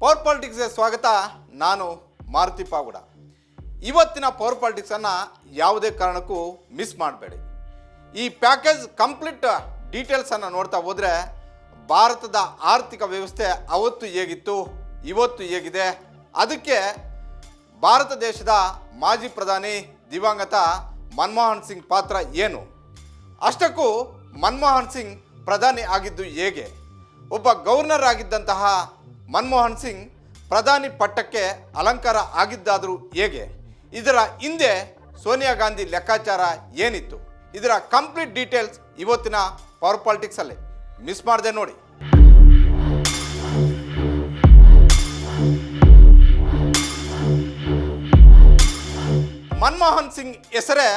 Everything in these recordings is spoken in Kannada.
ಪವರ್ ಪಾಲಿಟಿಕ್ಸ್ಗೆ ಸ್ವಾಗತ. ನಾನು ಮಾರುತಿ ಪಾಗುಡ. ಇವತ್ತಿನ ಪವರ್ ಪಾಲಿಟಿಕ್ಸನ್ನು ಯಾವುದೇ ಕಾರಣಕ್ಕೂ ಮಿಸ್ ಮಾಡಬೇಡಿ. ಈ ಪ್ಯಾಕೇಜ್ ಕಂಪ್ಲೀಟ್ ಡೀಟೇಲ್ಸನ್ನು ನೋಡ್ತಾ ಹೋದರೆ ಭಾರತದ ಆರ್ಥಿಕ ವ್ಯವಸ್ಥೆ ಅವತ್ತು ಹೇಗಿತ್ತು, ಇವತ್ತು ಹೇಗಿದೆ? ಅದಕ್ಕೆ ಭಾರತ ದೇಶದ ಮಾಜಿ ಪ್ರಧಾನಿ ದಿವಂಗತ ಮನಮೋಹನ್ ಸಿಂಗ್ ಪಾತ್ರ ಏನು? ಅಷ್ಟಕ್ಕೂ ಮನಮೋಹನ್ ಸಿಂಗ್ ಪ್ರಧಾನಿ ಆಗಿದ್ದು ಹೇಗೆ? ಒಬ್ಬ ಗವರ್ನರ್ ಆಗಿದ್ದಂತಹ ಮನಮೋಹನ್ ಸಿಂಗ್ ಪ್ರಧಾನಿ ಪಟ್ಟಕ್ಕೆ ಅಲಂಕಾರ ಆಗಿದ್ದಾದರೂ ಹೇಗೆ? ಇದರ ಹಿಂದೆ ಸೋನಿಯಾ ಗಾಂಧಿ ಲೆಕ್ಕಾಚಾರ ಏನಿತ್ತು? ಇದರ ಕಂಪ್ಲೀಟ್ ಡೀಟೇಲ್ಸ್ ಇವತ್ತಿನ ಪವರ್ ಪಾಲಿಟಿಕ್ಸಲ್ಲಿ ಮಿಸ್ ಮಾಡದೆ ನೋಡಿ. ಮನಮೋಹನ್ ಸಿಂಗ್ ಹೆಸರೇ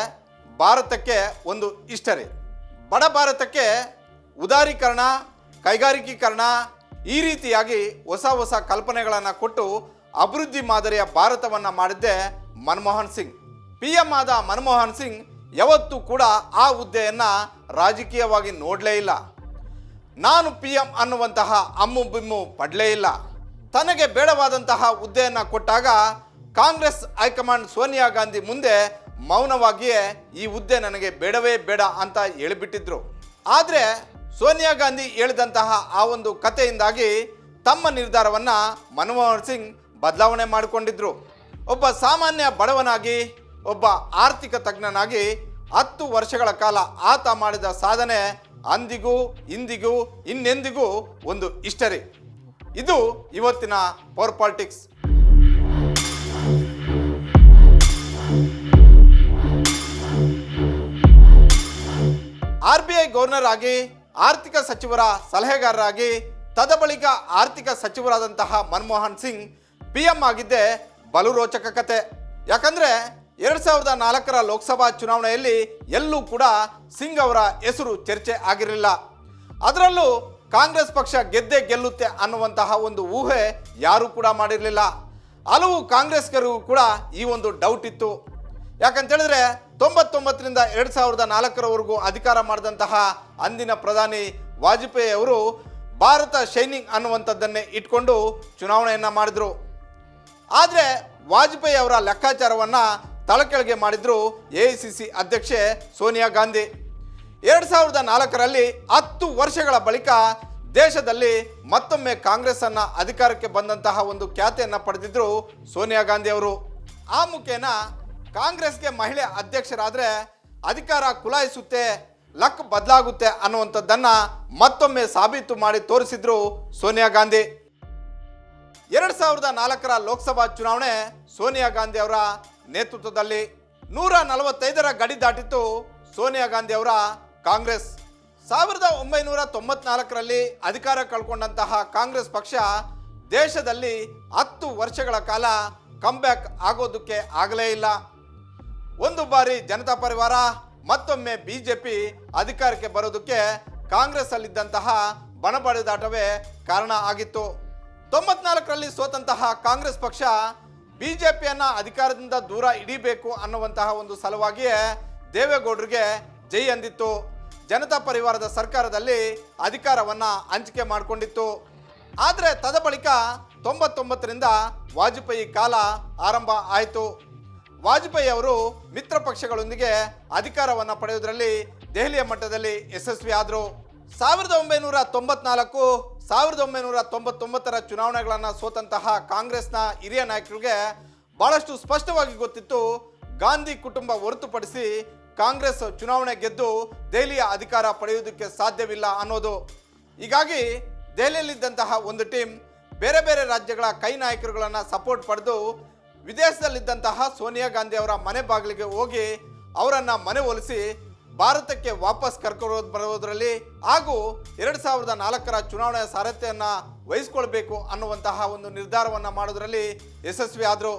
ಭಾರತಕ್ಕೆ ಒಂದು ಹಿಸ್ಟರಿ ಬಡ ಭಾರತಕ್ಕೆ ಉದಾರೀಕರಣ, ಕೈಗಾರಿಕೀಕರಣ ಈ ರೀತಿಯಾಗಿ ಹೊಸ ಹೊಸ ಕಲ್ಪನೆಗಳನ್ನು ಕೊಟ್ಟು ಅಭಿವೃದ್ಧಿ ಮಾದರಿಯ ಭಾರತವನ್ನು ಮಾಡಿದ್ದೆ ಮನಮೋಹನ್ ಸಿಂಗ್. ಪಿ ಎಂ ಆದ ಮನಮೋಹನ್ ಸಿಂಗ್ ಯಾವತ್ತೂ ಕೂಡ ಆ ಹುದ್ದೆಯನ್ನು ರಾಜಕೀಯವಾಗಿ ನೋಡಲೇ ಇಲ್ಲ. ನಾನು ಪಿ ಎಂ ಅನ್ನುವಂತಹ ಅಮ್ಮು ಬಿಮ್ಮು ಪಡಲೇ ಇಲ್ಲ. ತನಗೆ ಬೇಡವಾದಂತಹ ಹುದ್ದೆಯನ್ನು ಕೊಟ್ಟಾಗ ಕಾಂಗ್ರೆಸ್ ಹೈಕಮಾಂಡ್ ಸೋನಿಯಾ ಗಾಂಧಿ ಮುಂದೆ ಮೌನವಾಗಿಯೇ ಈ ಹುದ್ದೆ ನನಗೆ ಬೇಡವೇ ಬೇಡ ಅಂತ ಹೇಳಿಬಿಟ್ಟಿದ್ರು. ಆದರೆ ಸೋನಿಯಾ ಗಾಂಧಿ ಹೇಳಿದಂತಹ ಆ ಒಂದು ಕಥೆಯಿಂದಾಗಿ ತಮ್ಮ ನಿರ್ಧಾರವನ್ನು ಮನಮೋಹನ್ ಸಿಂಗ್ ಬದಲಾವಣೆ ಮಾಡಿಕೊಂಡಿದ್ರು. ಒಬ್ಬ ಸಾಮಾನ್ಯ ಬಡವನಾಗಿ, ಒಬ್ಬ ಆರ್ಥಿಕ ತಜ್ಞನಾಗಿ ಹತ್ತು ವರ್ಷಗಳ ಕಾಲ ಆತ ಮಾಡಿದ ಸಾಧನೆ ಅಂದಿಗೂ, ಇಂದಿಗೂ, ಇನ್ನೆಂದಿಗೂ ಒಂದು ಹಿಸ್ಟರಿ. ಇದು ಇವತ್ತಿನ power politics. R B I governor ಆಗಿ ಆರ್ಥಿಕ ಸಚಿವರ ಸಲಹೆಗಾರರಾಗಿ, ತದಬಳಿಕ ಆರ್ಥಿಕ ಸಚಿವರಾದಂತಹ ಮನಮೋಹನ್ ಸಿಂಗ್ ಪಿ ಎಂ ಆಗಿದ್ದೇ ಬಲು ರೋಚಕ ಕತೆ. ಯಾಕಂದ್ರೆ ಎರಡು ಸಾವಿರದ ನಾಲ್ಕರ ಲೋಕಸಭಾ ಚುನಾವಣೆಯಲ್ಲಿ ಎಲ್ಲೂ ಕೂಡ ಸಿಂಗ್ ಅವರ ಹೆಸರು ಚರ್ಚೆ ಆಗಿರಲಿಲ್ಲ. ಅದರಲ್ಲೂ ಕಾಂಗ್ರೆಸ್ ಪಕ್ಷ ಗೆದ್ದೇ ಗೆಲ್ಲುತ್ತೆ ಅನ್ನುವಂತಹ ಒಂದು ಊಹೆ ಯಾರೂ ಕೂಡ ಮಾಡಿರಲಿಲ್ಲ. ಹಲವು ಕಾಂಗ್ರೆಸ್ಗರಿಗೂ ಕೂಡ ಈ ಒಂದು ಡೌಟ್ ಇತ್ತು. ಯಾಕಂತ ಹೇಳಿದ್ರೆ ತೊಂಬತ್ತೊಂಬತ್ತರಿಂದ ಎರಡು ಸಾವಿರದ ನಾಲ್ಕರವರೆಗೂ ಅಧಿಕಾರ ಮಾಡಿದಂತಹ ಅಂದಿನ ಪ್ರಧಾನಿ ವಾಜಪೇಯಿ ಅವರು ಭಾರತ ಶೈನಿಂಗ್ ಅನ್ನುವಂಥದ್ದನ್ನೇ ಇಟ್ಕೊಂಡು ಚುನಾವಣೆಯನ್ನು ಮಾಡಿದರು. ಆದರೆ ವಾಜಪೇಯಿ ಅವರ ಲೆಕ್ಕಾಚಾರವನ್ನು ತಳಕೆಳಗೆ ಮಾಡಿದ್ರು ಎ ಐ ಸಿ ಸಿ ಅಧ್ಯಕ್ಷೆ ಸೋನಿಯಾ ಗಾಂಧಿ. ಎರಡು ಸಾವಿರದ ನಾಲ್ಕರಲ್ಲಿ ಹತ್ತು ವರ್ಷಗಳ ಬಳಿಕ ದೇಶದಲ್ಲಿ ಮತ್ತೊಮ್ಮೆ ಕಾಂಗ್ರೆಸ್ ಅನ್ನ ಅಧಿಕಾರಕ್ಕೆ ಬಂದಂತಹ ಒಂದು ಖ್ಯಾತಿಯನ್ನು ಪಡೆದಿದ್ರು ಸೋನಿಯಾ ಗಾಂಧಿ ಅವರು. ಆ ಮುಖೇನ ಕಾಂಗ್ರೆಸ್ಗೆ ಮಹಿಳೆ ಅಧ್ಯಕ್ಷರಾದರೆ ಅಧಿಕಾರ ಕುಲಾಯಿಸುತ್ತೆ, ಲಕ್ ಬದಲಾಗುತ್ತೆ ಅನ್ನುವಂಥದ್ದನ್ನು ಮತ್ತೊಮ್ಮೆ ಸಾಬೀತು ಮಾಡಿ ತೋರಿಸಿದ್ರು ಸೋನಿಯಾ ಗಾಂಧಿ. ಎರಡು ಸಾವಿರದ ನಾಲ್ಕರ ಲೋಕಸಭಾ ಚುನಾವಣೆ ಸೋನಿಯಾ ಗಾಂಧಿ ಅವರ ನೇತೃತ್ವದಲ್ಲಿ ನೂರ ನಲವತ್ತೈದರ ಗಡಿ ದಾಟಿತ್ತು ಸೋನಿಯಾ ಗಾಂಧಿ ಅವರ ಕಾಂಗ್ರೆಸ್. ಸಾವಿರದ ಒಂಬೈನೂರ ತೊಂಬತ್ನಾಲ್ಕರಲ್ಲಿ ಅಧಿಕಾರ ಕಳ್ಕೊಂಡಂತಹ ಕಾಂಗ್ರೆಸ್ ಪಕ್ಷ ದೇಶದಲ್ಲಿ ಹತ್ತು ವರ್ಷಗಳ ಕಾಲ ಕಂಬ್ಯಾಕ್ ಆಗೋದಕ್ಕೆ ಆಗಲೇ ಇಲ್ಲ. ಒಂದು ಬಾರಿ ಜನತಾ ಪರಿವಾರ, ಮತ್ತೊಮ್ಮೆ ಬಿಜೆಪಿ ಅಧಿಕಾರಕ್ಕೆ ಬರೋದಕ್ಕೆ ಕಾಂಗ್ರೆಸ್ ಅಲ್ಲಿದ್ದಂತಹ ಬಣಬಡಿದಾಟವೇ ಕಾರಣ ಆಗಿತ್ತು. ತೊಂಬತ್ನಾಲ್ಕರಲ್ಲಿ ಸೋತಂತಹ ಕಾಂಗ್ರೆಸ್ ಪಕ್ಷ ಬಿಜೆಪಿಯನ್ನ ಅಧಿಕಾರದಿಂದ ದೂರ ಇಡಿಬೇಕು ಅನ್ನುವಂತಹ ಒಂದು ಸಲುವಾಗಿಯೇ ದೇವೇಗೌಡರಿಗೆ ಜೈ ಅಂದಿತ್ತು. ಜನತಾ ಪರಿವಾರದ ಸರ್ಕಾರದಲ್ಲಿ ಅಧಿಕಾರವನ್ನ ಹಂಚಿಕೆ ಮಾಡಿಕೊಂಡಿತ್ತು. ಆದರೆ ತದ ಬಳಿಕ ತೊಂಬತ್ತೊಂಬತ್ತರಿಂದ ವಾಜಪೇಯಿ ಕಾಲ ಆರಂಭ ಆಯಿತು. ವಾಜಪೇಯಿ ಅವರು ಮಿತ್ರ ಪಕ್ಷಗಳೊಂದಿಗೆ ಅಧಿಕಾರವನ್ನು ಪಡೆಯುವುದರಲ್ಲಿ ದೆಹಲಿಯ ಮಟ್ಟದಲ್ಲಿ ಯಶಸ್ವಿ ಆದರು. ಸಾವಿರದ ಒಂಬೈನೂರ ತೊಂಬತ್ನಾಲ್ಕು, ಸಾವಿರದ ಒಂಬೈನೂರ ತೊಂಬತ್ತೊಂಬತ್ತರ ಚುನಾವಣೆಗಳನ್ನು ಸೋತಂತಹ ಕಾಂಗ್ರೆಸ್ನ ಹಿರಿಯ ನಾಯಕರಿಗೆ ಬಹಳಷ್ಟು ಸ್ಪಷ್ಟವಾಗಿ ಗೊತ್ತಿತ್ತು. ಗಾಂಧಿ ಕುಟುಂಬ ಹೊರತುಪಡಿಸಿ ಕಾಂಗ್ರೆಸ್ ಚುನಾವಣೆ ಗೆದ್ದು ದೆಹಲಿಯ ಅಧಿಕಾರ ಪಡೆಯುವುದಕ್ಕೆ ಸಾಧ್ಯವಿಲ್ಲ ಅನ್ನೋದು. ಹೀಗಾಗಿ ದೆಹಲಿಯಲ್ಲಿದ್ದಂತಹ ಒಂದು ಟೀಮ್ ಬೇರೆ ಬೇರೆ ರಾಜ್ಯಗಳ ಕೈ ನಾಯಕರುಗಳನ್ನು ಸಪೋರ್ಟ್ ಪಡೆದು ವಿದೇಶದಲ್ಲಿದ್ದಂತಹ ಸೋನಿಯಾ ಗಾಂಧಿ ಅವರ ಮನೆ ಬಾಗಿಲಿಗೆ ಹೋಗಿ ಅವರನ್ನು ಮನೆ ಒಲಿಸಿ ಭಾರತಕ್ಕೆ ವಾಪಸ್ ಕರ್ಕೊಂಡು ಬರೋದರಲ್ಲಿ ಹಾಗೂ ಎರಡು ಸಾವಿರದ ನಾಲ್ಕರ ಚುನಾವಣೆಯ ಸಾರಥ್ಯವನ್ನು ವಹಿಸ್ಕೊಳ್ಬೇಕು ಅನ್ನುವಂತಹ ಒಂದು ನಿರ್ಧಾರವನ್ನು ಮಾಡೋದರಲ್ಲಿ ಯಶಸ್ವಿ ಆದರು.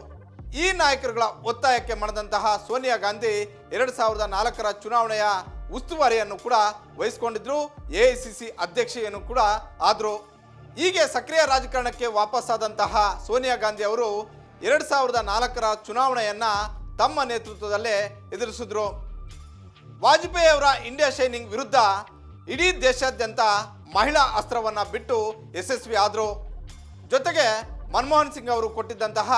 ಈ ನಾಯಕರುಗಳ ಒತ್ತಾಯಕ್ಕೆ ಮಾಡಿದಂತಹ ಸೋನಿಯಾ ಗಾಂಧಿ ಎರಡು ಸಾವಿರದ ನಾಲ್ಕರ ಚುನಾವಣೆಯ ಉಸ್ತುವಾರಿಯನ್ನು ಕೂಡ ವಹಿಸಿಕೊಂಡಿದ್ರು. ಎ ಐ ಸಿ ಸಿ ಅಧ್ಯಕ್ಷೆಯನ್ನು ಕೂಡ ಆದರು. ಹೀಗೆ ಸಕ್ರಿಯ ರಾಜಕಾರಣಕ್ಕೆ ವಾಪಸ್ಸಾದಂತಹ ಸೋನಿಯಾ ಗಾಂಧಿ ಅವರು ಎರಡು ಸಾವಿರದ ನಾಲ್ಕರ ಚುನಾವಣೆಯನ್ನ ತಮ್ಮ ನೇತೃತ್ವದಲ್ಲೇ ಎದುರಿಸಿದ್ರು. ವಾಜಪೇಯಿ ಅವರ ಇಂಡಿಯಾ ಶೈನಿಂಗ್ ವಿರುದ್ಧ ಇಡೀ ದೇಶಾದ್ಯಂತ ಮಹಿಳಾ ಅಸ್ತ್ರವನ್ನ ಬಿಟ್ಟು ಯಶಸ್ವಿ ಆದರು. ಜೊತೆಗೆ ಮನಮೋಹನ್ ಸಿಂಗ್ ಅವರು ಕೊಟ್ಟಿದ್ದಂತಹ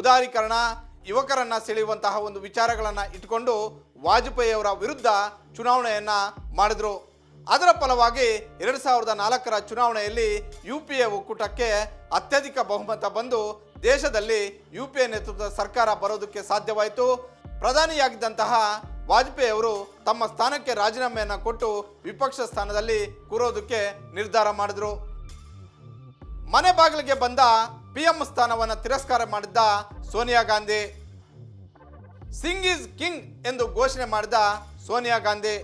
ಉದಾರೀಕರಣ, ಯುವಕರನ್ನ ಸೆಳೆಯುವಂತಹ ಒಂದು ವಿಚಾರಗಳನ್ನ ಇಟ್ಕೊಂಡು ವಾಜಪೇಯಿ ಅವರ ವಿರುದ್ಧ ಚುನಾವಣೆಯನ್ನ ಮಾಡಿದರು. ಅದರ ಫಲವಾಗಿ ಎರಡು ಸಾವಿರದ ನಾಲ್ಕರ ಚುನಾವಣೆಯಲ್ಲಿ ಯು ಪಿ ಎ ಒಕ್ಕೂಟಕ್ಕೆ ಅತ್ಯಧಿಕ ಬಹುಮತ ಬಂದು ದೇಶದಲ್ಲಿ ಯು ಪಿ ಎ ನೇತೃತ್ವದ ಸರ್ಕಾರ ಬರೋದಕ್ಕೆ ಸಾಧ್ಯವಾಯಿತು. ಪ್ರಧಾನಿಯಾಗಿದ್ದಂತಹ ವಾಜಪೇಯಿ ಅವರು ತಮ್ಮ ಸ್ಥಾನಕ್ಕೆ ರಾಜೀನಾಮೆಯನ್ನು ಕೊಟ್ಟು ವಿಪಕ್ಷ ಸ್ಥಾನದಲ್ಲಿ ಕೂರೋದಕ್ಕೆ ನಿರ್ಧಾರ ಮಾಡಿದ್ರು. ಮನೆ ಬಾಗಿಲಿಗೆ ಬಂದ ಪಿ ಎಂ ಸ್ಥಾನವನ್ನು ತಿರಸ್ಕಾರ ಮಾಡಿದ್ದ ಸೋನಿಯಾ ಗಾಂಧಿ. ಸಿಂಗ್ ಈಸ್ ಕಿಂಗ್ ಎಂದು ಘೋಷಣೆ ಮಾಡಿದ ಸೋನಿಯಾ ಗಾಂಧಿ.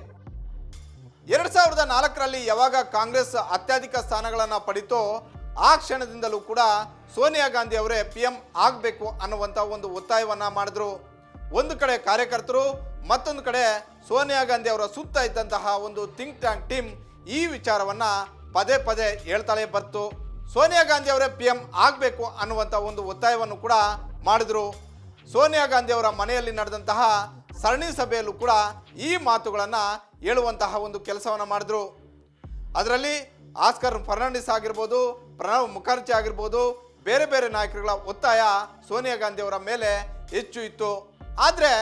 ಎರಡ್ ಸಾವಿರದ ನಾಲ್ಕರಲ್ಲಿ ಯಾವಾಗ ಕಾಂಗ್ರೆಸ್ ಅತ್ಯಧಿಕ ಸ್ಥಾನಗಳನ್ನು ಪಡಿತೋ ಆ ಕ್ಷಣದಿಂದಲೂ ಕೂಡ ಸೋನಿಯಾ ಗಾಂಧಿ ಅವರೇ ಪಿ ಎಂ ಆಗಬೇಕು ಅನ್ನುವಂಥ ಒಂದು ಒತ್ತಾಯವನ್ನು ಮಾಡಿದ್ರು. ಒಂದು ಕಡೆ ಕಾರ್ಯಕರ್ತರು, ಮತ್ತೊಂದು ಕಡೆ ಸೋನಿಯಾ ಗಾಂಧಿ ಅವರ ಸುತ್ತ ಇದ್ದಂತಹ ಒಂದು ಥಿಂಕ್ ಟ್ಯಾಂಕ್ ಟೀಮ್ ಈ ವಿಚಾರವನ್ನು ಪದೇ ಪದೇ ಹೇಳ್ತಾಳೆ ಬರ್ತು. ಸೋನಿಯಾ ಗಾಂಧಿ ಅವರೇ ಪಿ ಎಂ ಆಗಬೇಕು ಅನ್ನುವಂಥ ಒಂದು ಒತ್ತಾಯವನ್ನು ಕೂಡ ಮಾಡಿದ್ರು. ಸೋನಿಯಾ ಗಾಂಧಿ ಅವರ ಮನೆಯಲ್ಲಿ ನಡೆದಂತಹ ಸರಣಿ ಸಭೆಯಲ್ಲೂ ಕೂಡ ಈ ಮಾತುಗಳನ್ನು ಹೇಳುವಂತಹ ಒಂದು ಕೆಲಸವನ್ನು ಮಾಡಿದ್ರು. ಅದರಲ್ಲಿ ಆಸ್ಕರ್ ಫರ್ನಾಂಡಿಸ್ ಆಗಿರ್ಬೋದು ಪ್ರಣವ್ ಮುಖರ್ಜಿ ಆಗಿರ್ಬೋದು, ಬೇರೆ ಬೇರೆ ನಾಯಕರುಗಳ ಒತ್ತಾಯ ಸೋನಿಯಾ ಗಾಂಧಿ ಅವರ ಮೇಲೆ ಹೆಚ್ಚು ಇತ್ತು. ಆದರೆ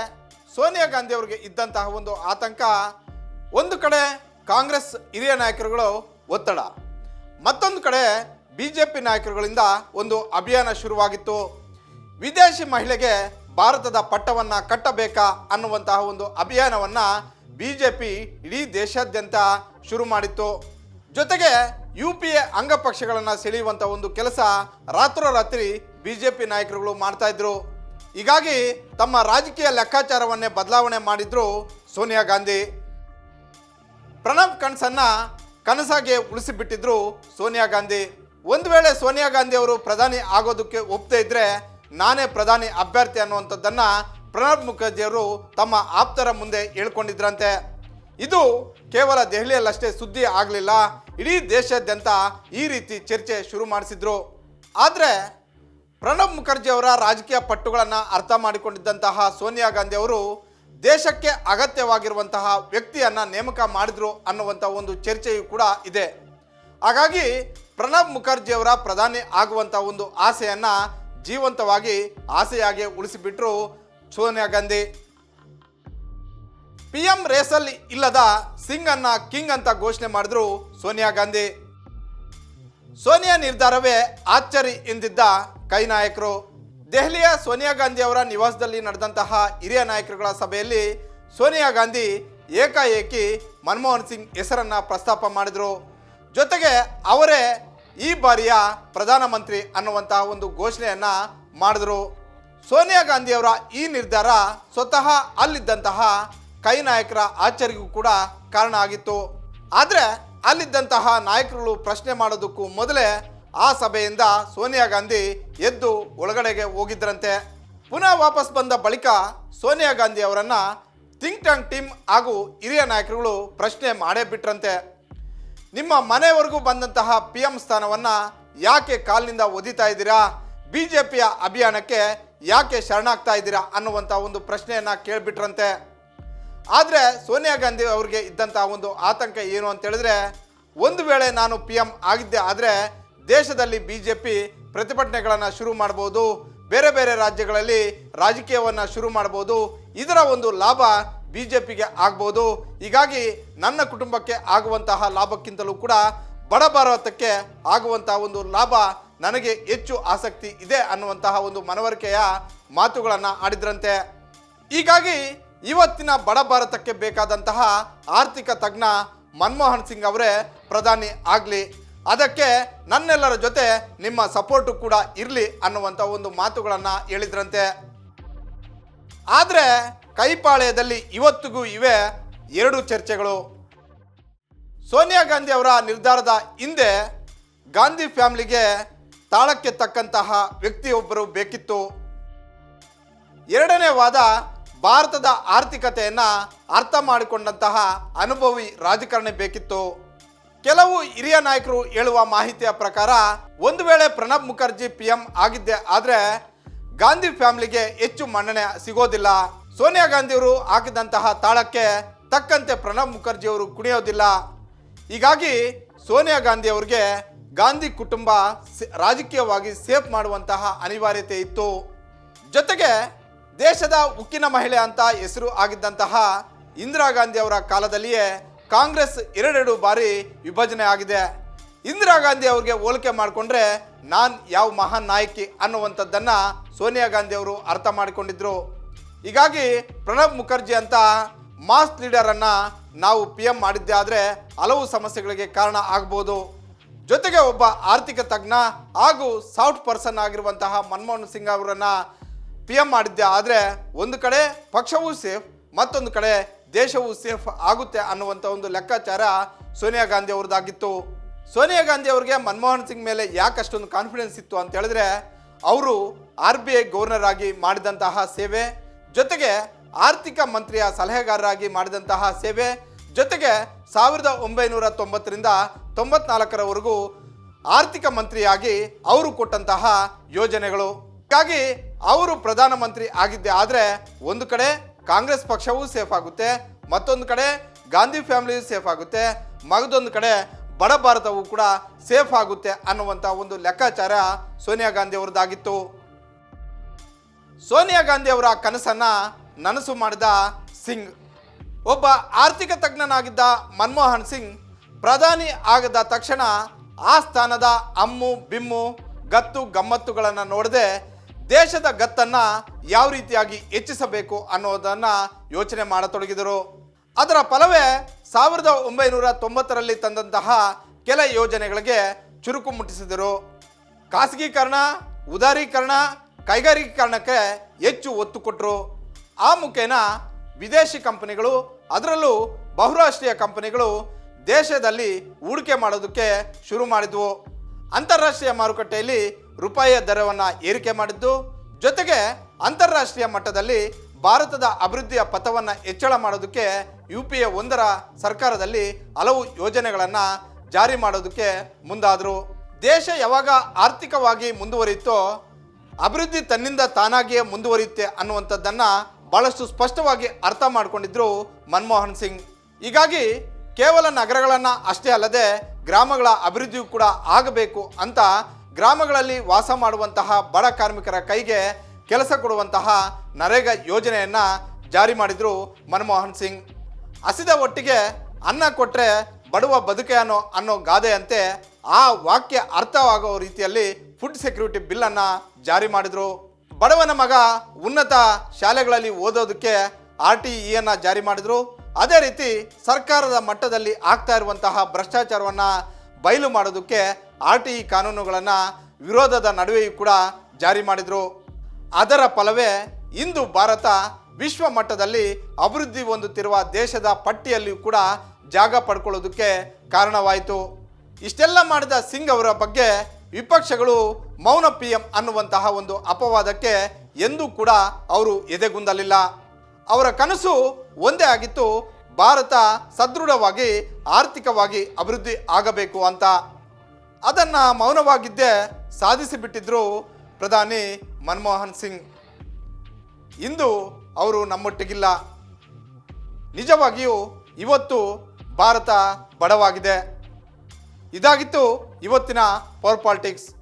ಸೋನಿಯಾ ಗಾಂಧಿ ಅವರಿಗೆ ಇದ್ದಂತಹ ಒಂದು ಆತಂಕ, ಒಂದು ಕಡೆ ಕಾಂಗ್ರೆಸ್ ಹಿರಿಯ ನಾಯಕರುಗಳು ಒತ್ತಡ, ಮತ್ತೊಂದು ಕಡೆ ಬಿ ಜೆ ಪಿ ನಾಯಕರುಗಳಿಂದ ಒಂದು ಅಭಿಯಾನ ಶುರುವಾಗಿತ್ತು. ವಿದೇಶಿ ಮಹಿಳೆಗೆ ಭಾರತದ ಪಟ್ಟವನ್ನ ಕಟ್ಟಬೇಕಾ ಅನ್ನುವಂತಹ ಒಂದು ಅಭಿಯಾನವನ್ನು ಬಿ ಜೆ ಪಿ ಇಡೀ ದೇಶಾದ್ಯಂತ ಶುರು ಮಾಡಿತ್ತು. ಜೊತೆಗೆ ಯು ಪಿ ಎ ಅಂಗಪಕ್ಷಗಳನ್ನು ಸೆಳೆಯುವಂಥ ಒಂದು ಕೆಲಸ ರಾತ್ರೋರಾತ್ರಿ ಪಿ ನಾಯಕರುಗಳು ಮಾಡ್ತಾ ಇದ್ರು. ಹೀಗಾಗಿ ತಮ್ಮ ರಾಜಕೀಯ ಲೆಕ್ಕಾಚಾರವನ್ನೇ ಬದಲಾವಣೆ ಮಾಡಿದ್ರು ಸೋನಿಯಾ ಗಾಂಧಿ. ಪ್ರಣಬ್ ಕನಸನ್ನು ಕನಸಾಗೆ ಉಳಿಸಿಬಿಟ್ಟಿದ್ರು ಸೋನಿಯಾ ಗಾಂಧಿ. ಒಂದು ವೇಳೆ ಸೋನಿಯಾ ಗಾಂಧಿ ಅವರು ಪ್ರಧಾನಿ ಆಗೋದಕ್ಕೆ ಒಪ್ಪದೇ ಇದ್ದರೆ ನಾನೇ ಪ್ರಧಾನಿ ಅಭ್ಯರ್ಥಿ ಅನ್ನುವಂಥದ್ದನ್ನು ಪ್ರಣಬ್ ಮುಖರ್ಜಿಯವರು ತಮ್ಮ ಆಪ್ತರ ಮುಂದೆ ಹೇಳ್ಕೊಂಡಿದ್ರಂತೆ. ಇದು ಕೇವಲ ದೆಹಲಿಯಲ್ಲಷ್ಟೇ ಸುದ್ದಿ ಆಗಲಿಲ್ಲ. ಇಡೀ ದೇಶಾದ್ಯಂತ ಈ ರೀತಿ ಚರ್ಚೆ ಶುರು ಮಾಡಿಸಿದ್ರು. ಆದರೆ ಪ್ರಣಬ್ ಮುಖರ್ಜಿ ಅವರ ರಾಜಕೀಯ ಪಟ್ಟುಗಳನ್ನು ಅರ್ಥ ಮಾಡಿಕೊಂಡಿದ್ದಂತಹ ಸೋನಿಯಾ ಗಾಂಧಿ ಅವರು ದೇಶಕ್ಕೆ ಅಗತ್ಯವಾಗಿರುವಂತಹ ವ್ಯಕ್ತಿಯನ್ನು ನೇಮಕ ಮಾಡಿದ್ರು ಅನ್ನುವಂಥ ಒಂದು ಚರ್ಚೆಯೂ ಕೂಡ ಇದೆ. ಹಾಗಾಗಿ ಪ್ರಣಬ್ ಮುಖರ್ಜಿ ಅವರ ಪ್ರಧಾನಿ ಆಗುವಂಥ ಒಂದು ಆಸೆಯನ್ನು ಜೀವಂತವಾಗಿ, ಆಸೆಯಾಗಿ ಉಳಿಸಿಬಿಟ್ರು ಸೋನಿಯಾ ಗಾಂಧಿ. ಪಿ ಎಂ ರೇಸಲ್ಲಿ ಇಲ್ಲದ ಸಿಂಗ್ ಅನ್ನ ಕಿಂಗ್ ಅಂತ ಘೋಷಣೆ ಮಾಡಿದ್ರು ಸೋನಿಯಾ ಗಾಂಧಿ. ಸೋನಿಯಾ ನಿರ್ಧಾರವೇ ಆಚ್ಚರಿ ಎಂದಿದ್ದ ಕೈ ನಾಯಕರು. ದೆಹಲಿಯ ಸೋನಿಯಾ ಗಾಂಧಿ ಅವರ ನಿವಾಸದಲ್ಲಿ ನಡೆದಂತಹ ಹಿರಿಯ ನಾಯಕರುಗಳ ಸಭೆಯಲ್ಲಿ ಸೋನಿಯಾ ಗಾಂಧಿ ಏಕಾಏಕಿ ಮನಮೋಹನ್ ಸಿಂಗ್ ಹೆಸರನ್ನ ಪ್ರಸ್ತಾಪ ಮಾಡಿದರು. ಜೊತೆಗೆ ಅವರೇ ಈ ಬಾರಿಯ ಪ್ರಧಾನಮಂತ್ರಿ ಅನ್ನುವಂತಹ ಒಂದು ಘೋಷಣೆಯನ್ನ ಮಾಡಿದ್ರು. ಸೋನಿಯಾ ಗಾಂಧಿ ಅವರ ಈ ನಿರ್ಧಾರ ಸ್ವತಃ ಅಲ್ಲಿದ್ದಂತಹ ಕೈ ನಾಯಕರ ಆಚರಿಗೂ ಕೂಡ ಕಾರಣ ಆಗಿತ್ತು. ಆದರೆ ಅಲ್ಲಿದ್ದಂತಹ ನಾಯಕರುಗಳು ಪ್ರಶ್ನೆ ಮಾಡೋದಕ್ಕೂ ಮೊದಲೇ ಆ ಸಭೆಯಿಂದ ಸೋನಿಯಾ ಗಾಂಧಿ ಎದ್ದು ಒಳಗಡೆಗೆ ಹೋಗಿದ್ರಂತೆ. ಪುನಃ ವಾಪಸ್ ಬಂದ ಬಳಿಕ ಸೋನಿಯಾ ಗಾಂಧಿ ಅವರನ್ನ ಥಿಂಕ್ ಟ್ಯಾಂಕ್ ಟೀಮ್ ಹಾಗೂ ಹಿರಿಯ ನಾಯಕರುಗಳು ಪ್ರಶ್ನೆ ಮಾಡೇ ಬಿಟ್ರಂತೆ. ನಿಮ್ಮ ಮನೆವರೆಗೂ ಬಂದಂತಹ ಪಿ ಎಂ ಸ್ಥಾನವನ್ನು ಯಾಕೆ ಕಾಲಿನಿಂದ ಒದಿತಾ ಇದ್ದೀರಾ? ಪಿಯ ಅಭಿಯಾನಕ್ಕೆ ಯಾಕೆ ಶರಣಾಗ್ತಾ ಇದ್ದೀರಾ ಅನ್ನುವಂಥ ಒಂದು ಪ್ರಶ್ನೆಯನ್ನು ಕೇಳಿಬಿಟ್ರಂತೆ. ಆದರೆ ಸೋನಿಯಾ ಗಾಂಧಿ ಅವ್ರಿಗೆ ಇದ್ದಂಥ ಒಂದು ಆತಂಕ ಏನು ಅಂತ ಹೇಳಿದ್ರೆ, ಒಂದು ವೇಳೆ ನಾನು ಪಿ ಎಂ ಆಗಿದ್ದೆ ಆದರೆ ದೇಶದಲ್ಲಿ ಬಿ ಜೆ ಪಿ ಪ್ರತಿಭಟನೆಗಳನ್ನು ಶುರು ಮಾಡ್ಬೋದು, ಬೇರೆ ಬೇರೆ ರಾಜ್ಯಗಳಲ್ಲಿ ರಾಜಕೀಯವನ್ನು ಶುರು ಮಾಡ್ಬೋದು, ಇದರ ಒಂದು ಲಾಭ ಬಿ ಜೆ ಪಿಗೆ ಆಗ್ಬೋದು. ಹೀಗಾಗಿ ನನ್ನ ಕುಟುಂಬಕ್ಕೆ ಆಗುವಂತಹ ಲಾಭಕ್ಕಿಂತಲೂ ಕೂಡ ಬಡ ಭಾರತಕ್ಕೆ ಆಗುವಂತಹ ಒಂದು ಲಾಭ ನನಗೆ ಹೆಚ್ಚು ಆಸಕ್ತಿ ಇದೆ ಅನ್ನುವಂತಹ ಒಂದು ಮನವರಿಕೆಯ ಮಾತುಗಳನ್ನು ಆಡಿದ್ರಂತೆ. ಹೀಗಾಗಿ ಇವತ್ತಿನ ಬಡ ಭಾರತಕ್ಕೆ ಬೇಕಾದಂತಹ ಆರ್ಥಿಕ ತಜ್ಞ ಮನಮೋಹನ್ ಸಿಂಗ್ ಅವರೇ ಪ್ರಧಾನಿ ಆಗಲಿ. ಅದಕ್ಕೆ ನನ್ನೆಲ್ಲರ ಜೊತೆ ನಿಮ್ಮ ಸಪೋರ್ಟು ಕೂಡ ಇರಲಿ ಅನ್ನುವಂಥ ಒಂದು ಮಾತುಗಳನ್ನು ಹೇಳಿದ್ರಂತೆ. ಆದರೆ ಕೈಪಾಳೆಯದಲ್ಲಿ ಇವತ್ತಿಗೂ ಇವೆ ಎರಡು ಚರ್ಚೆಗಳು. ಸೋನಿಯಾ ಗಾಂಧಿ ಅವರ ನಿರ್ಧಾರದ ಹಿಂದೆ ಗಾಂಧಿ ಫ್ಯಾಮಿಲಿಗೆ ತಾಳಕ್ಕೆ ತಕ್ಕಂತಹ ವ್ಯಕ್ತಿಯೊಬ್ಬರು ಬೇಕಿತ್ತು. ಎರಡನೇ ವಾದ ಭಾರತದ ಆರ್ಥಿಕತೆಯನ್ನು ಅರ್ಥ ಮಾಡಿಕೊಂಡಂತಹ ಅನುಭವಿ ರಾಜಕಾರಣಿ ಬೇಕಿತ್ತು. ಕೆಲವು ಹಿರಿಯ ನಾಯಕರು ಹೇಳುವ ಮಾಹಿತಿಯ ಪ್ರಕಾರ, ಒಂದು ವೇಳೆ ಪ್ರಣಬ್ ಮುಖರ್ಜಿ ಪಿ ಎಂ ಆಗಿದ್ದೆ ಆದರೆ ಗಾಂಧಿ ಫ್ಯಾಮಿಲಿಗೆ ಹೆಚ್ಚು ಮನ್ನಣೆ ಸಿಗೋದಿಲ್ಲ. ಸೋನಿಯಾ ಗಾಂಧಿಯವರು ಹಾಕಿದಂತಹ ತಾಳಕ್ಕೆ ತಕ್ಕಂತೆ ಪ್ರಣಬ್ ಮುಖರ್ಜಿ ಅವರು ಕುಣಿಯೋದಿಲ್ಲ. ಹೀಗಾಗಿ ಸೋನಿಯಾ ಗಾಂಧಿ ಅವರಿಗೆ ಗಾಂಧಿ ಕುಟುಂಬ ರಾಜಕೀಯವಾಗಿ ಸೇಫ್ ಮಾಡುವಂತಹ ಅನಿವಾರ್ಯತೆ ಇತ್ತು. ಜೊತೆಗೆ ದೇಶದ ಉಕ್ಕಿನ ಮಹಿಳೆ ಅಂತ ಹೆಸರು ಆಗಿದ್ದಂತಹ ಇಂದಿರಾ ಗಾಂಧಿ ಅವರ ಕಾಲದಲ್ಲಿಯೇ ಕಾಂಗ್ರೆಸ್ ಎರಡೆರಡು ಬಾರಿ ವಿಭಜನೆ ಆಗಿದೆ. ಇಂದಿರಾ ಗಾಂಧಿ ಅವರಿಗೆ ಹೋಲಿಕೆ ಮಾಡಿಕೊಂಡ್ರೆ ನಾನು ಯಾವ ಮಹಾನ್ ನಾಯಕಿ ಅನ್ನುವಂಥದ್ದನ್ನು ಸೋನಿಯಾ ಗಾಂಧಿ ಅವರು ಅರ್ಥ ಮಾಡಿಕೊಂಡಿದ್ರು. ಹೀಗಾಗಿ ಪ್ರಣಬ್ ಮುಖರ್ಜಿ ಅಂತ ಮಾಸ್ ಲೀಡರನ್ನು ನಾವು ಪಿ ಎಂ ಮಾಡಿದ್ದೆ ಆದರೆ ಹಲವು ಸಮಸ್ಯೆಗಳಿಗೆ ಕಾರಣ ಆಗ್ಬೋದು. ಜೊತೆಗೆ ಒಬ್ಬ ಆರ್ಥಿಕ ತಜ್ಞ ಹಾಗೂ ಸಾಫ್ಟ್ ಪರ್ಸನ್ ಆಗಿರುವಂತಹ ಮನಮೋಹನ್ ಸಿಂಗ್ ಅವರನ್ನ ಪಿ ಎಂ ಮಾಡಿದ್ದೆ, ಆದರೆ ಒಂದು ಕಡೆ ಪಕ್ಷವೂ ಸೇಫ್ ಮತ್ತೊಂದು ಕಡೆ ದೇಶವೂ ಸೇಫ್ ಆಗುತ್ತೆ ಅನ್ನುವಂಥ ಒಂದು ಲೆಕ್ಕಾಚಾರ ಸೋನಿಯಾ ಗಾಂಧಿ ಅವ್ರದ್ದಾಗಿತ್ತು. ಸೋನಿಯಾ ಗಾಂಧಿ ಅವರಿಗೆ ಮನಮೋಹನ್ ಸಿಂಗ್ ಮೇಲೆ ಯಾಕೆ ಅಷ್ಟೊಂದು ಕಾನ್ಫಿಡೆನ್ಸ್ ಇತ್ತು ಅಂತ ಹೇಳಿದ್ರೆ, ಅವರು ಆರ್ ಬಿ ಐ ಗವರ್ನರ್ ಆಗಿ ಮಾಡಿದಂತಹ ಸೇವೆ, ಜೊತೆಗೆ ಆರ್ಥಿಕ ಮಂತ್ರಿಯ ಸಲಹೆಗಾರರಾಗಿ ಮಾಡಿದಂತಹ ಸೇವೆ, ಜೊತೆಗೆ ಸಾವಿರದ ಒಂಬೈನೂರ ತೊಂಬತ್ತರಿಂದ ತೊಂಬತ್ನಾಲ್ಕರವರೆಗೂ ಆರ್ಥಿಕ ಮಂತ್ರಿಯಾಗಿ ಅವರು ಕೊಟ್ಟಂತಹ ಯೋಜನೆಗಳು. ಹೀಗಾಗಿ ಅವರು ಪ್ರಧಾನಮಂತ್ರಿ ಆಗಿದ್ದೆ ಆದರೆ ಒಂದು ಕಡೆ ಕಾಂಗ್ರೆಸ್ ಪಕ್ಷವೂ ಸೇಫ್ ಆಗುತ್ತೆ, ಮತ್ತೊಂದು ಕಡೆ ಗಾಂಧಿ ಫ್ಯಾಮಿಲಿಯೂ ಸೇಫ್ ಆಗುತ್ತೆ, ಮಗದೊಂದು ಕಡೆ ಬಡ ಭಾರತವು ಕೂಡ ಸೇಫ್ ಆಗುತ್ತೆ ಅನ್ನುವಂಥ ಒಂದು ಲೆಕ್ಕಾಚಾರ ಸೋನಿಯಾ ಗಾಂಧಿ ಅವರದ್ದಾಗಿತ್ತು. ಸೋನಿಯಾ ಗಾಂಧಿ ಅವರ ಕನಸನ್ನ ನನಸು ಮಾಡಿದ ಸಿಂಗ್, ಒಬ್ಬ ಆರ್ಥಿಕ ತಜ್ಞನಾಗಿದ್ದ ಮನಮೋಹನ್ ಸಿಂಗ್, ಪ್ರಧಾನಿ ಆಗದ ತಕ್ಷಣ ಆ ಸ್ಥಾನದ ಅಮ್ಮು, ಬಿಮ್ಮು, ಗತ್ತು, ಗಮ್ಮತ್ತುಗಳನ್ನು ನೋಡದೆ ದೇಶದ ಗತ್ತನ್ನು ಯಾವ ರೀತಿಯಾಗಿ ಹೆಚ್ಚಿಸಬೇಕು ಅನ್ನೋದನ್ನು ಯೋಚನೆ ಮಾಡತೊಡಗಿದರು. ಅದರ ಫಲವೇ ಸಾವಿರದ ಒಂಬೈನೂರ ತೊಂಬತ್ತರಲ್ಲಿ ತಂದಂತಹ ಕೆಲ ಯೋಜನೆಗಳಿಗೆ ಚುರುಕು ಮುಟ್ಟಿಸಿದರು. ಖಾಸಗೀಕರಣ, ಉದಾರೀಕರಣ, ಕೈಗಾರಿಕೀಕರಣಕ್ಕೆ ಹೆಚ್ಚು ಒತ್ತು ಕೊಟ್ಟರು ಆ ಮುಖೇನ ವಿದೇಶಿ ಕಂಪನಿಗಳು, ಅದರಲ್ಲೂ ಬಹುರಾಷ್ಟ್ರೀಯ ಕಂಪನಿಗಳು ದೇಶದಲ್ಲಿ ಹೂಡಿಕೆ ಮಾಡೋದಕ್ಕೆ ಶುರು ಮಾಡಿದ್ವು. ಅಂತಾರಾಷ್ಟ್ರೀಯ ಮಾರುಕಟ್ಟೆಯಲ್ಲಿ ರೂಪಾಯಿಯ ದರವನ್ನು ಏರಿಕೆ ಮಾಡಿದ್ದು. ಜೊತೆಗೆ ಅಂತಾರಾಷ್ಟ್ರೀಯ ಮಟ್ಟದಲ್ಲಿ ಭಾರತದ ಅಭಿವೃದ್ಧಿಯ ಪಥವನ್ನು ಹೆಚ್ಚಳ ಮಾಡೋದಕ್ಕೆ ಯು ಪಿ ಎ ಒಂದರ ಸರ್ಕಾರದಲ್ಲಿ ಹಲವು ಯೋಜನೆಗಳನ್ನು ಜಾರಿ ಮಾಡೋದಕ್ಕೆ ಮುಂದಾದರು. ದೇಶ ಯಾವಾಗ ಆರ್ಥಿಕವಾಗಿ ಮುಂದುವರಿಯುತ್ತೋ, ಅಭಿವೃದ್ಧಿ ತನ್ನಿಂದ ತಾನಾಗಿಯೇ ಮುಂದುವರಿಯುತ್ತೆ ಅನ್ನುವಂಥದ್ದನ್ನು ಬಹಳಷ್ಟು ಸ್ಪಷ್ಟವಾಗಿ ಅರ್ಥ ಮಾಡಿಕೊಂಡಿದ್ರು ಮನಮೋಹನ್ ಸಿಂಗ್. ಹೀಗಾಗಿ ಕೇವಲ ನಗರಗಳನ್ನು ಅಷ್ಟೇ ಅಲ್ಲದೆ ಗ್ರಾಮಗಳ ಅಭಿವೃದ್ಧಿಯೂ ಕೂಡ ಆಗಬೇಕು ಅಂತ ಗ್ರಾಮಗಳಲ್ಲಿ ವಾಸ ಮಾಡುವಂತಹ ಬಡ ಕಾರ್ಮಿಕರ ಕೈಗೆ ಕೆಲಸ ಕೊಡುವಂತಹ ನರೇಗಾ ಯೋಜನೆಯನ್ನು ಜಾರಿ ಮಾಡಿದರು ಮನಮೋಹನ್ ಸಿಂಗ್. ಹಸಿದ ಒಟ್ಟಿಗೆ ಅನ್ನ ಕೊಟ್ಟರೆ ಬಡವ ಬದುಕೆ ಅನ್ನೋ ಅನ್ನೋ ಗಾದೆಯಂತೆ ಆ ವಾಕ್ಯ ಅರ್ಥವಾಗೋ ರೀತಿಯಲ್ಲಿ ಫುಡ್ ಸೆಕ್ಯೂರಿಟಿ ಬಿಲ್ಲನ್ನು ಜಾರಿ ಮಾಡಿದರು. ಬಡವನ ಮಗ ಉನ್ನತ ಶಾಲೆಗಳಲ್ಲಿ ಓದೋದಕ್ಕೆ ಆರ್ ಟಿ ಇಯನ್ನು ಜಾರಿ ಮಾಡಿದರು. ಅದೇ ರೀತಿ ಸರ್ಕಾರದ ಮಟ್ಟದಲ್ಲಿ ಆಗ್ತಾ ಇರುವಂತಹ ಭ್ರಷ್ಟಾಚಾರವನ್ನು ಬಯಲು ಮಾಡೋದಕ್ಕೆ ಆರ್ ಟಿ ಇ ಕಾನೂನುಗಳನ್ನು ವಿರೋಧದ ನಡುವೆಯೂ ಕೂಡ ಜಾರಿ ಮಾಡಿದರು. ಅದರ ಫಲವೇ ಇಂದು ಭಾರತ ವಿಶ್ವ ಮಟ್ಟದಲ್ಲಿ ಅಭಿವೃದ್ಧಿ ಹೊಂದುತ್ತಿರುವ ದೇಶದ ಪಟ್ಟಿಯಲ್ಲಿಯೂ ಕೂಡ ಜಾಗ ಪಡ್ಕೊಳ್ಳೋದಕ್ಕೆ ಕಾರಣವಾಯಿತು. ಇಷ್ಟೆಲ್ಲ ಮಾಡಿದ ಸಿಂಗ್ ಅವರ ಬಗ್ಗೆ ವಿಪಕ್ಷಗಳು ಮೌನ ಪಿ ಎಂ ಅನ್ನುವಂತಹ ಒಂದು ಅಪವಾದಕ್ಕೆ ಎಂದೂ ಕೂಡ ಅವರು ಎದೆಗುಂದಲಿಲ್ಲ. ಅವರ ಕನಸು ಒಂದೇ ಆಗಿತ್ತು, ಭಾರತ ಸದೃಢವಾಗಿ, ಆರ್ಥಿಕವಾಗಿ ಅಭಿವೃದ್ಧಿ ಆಗಬೇಕು ಅಂತ. ಅದನ್ನು ಮೌನವಾಗಿದ್ದೇ ಸಾಧಿಸಿಬಿಟ್ಟಿದ್ರು ಪ್ರಧಾನಿ ಮನಮೋಹನ್ ಸಿಂಗ್. ಇಂದು ಅವರು ನಮ್ಮೊಟ್ಟಿಗಿಲ್ಲ. ನಿಜವಾಗಿಯೂ ಇವತ್ತು ಭಾರತ ಬಡವಾಗಿದೆ. ಇದಾಗಿತ್ತು ಇವತ್ತಿನ ಪವರ್ ಪಾಲಿಟಿಕ್ಸ್.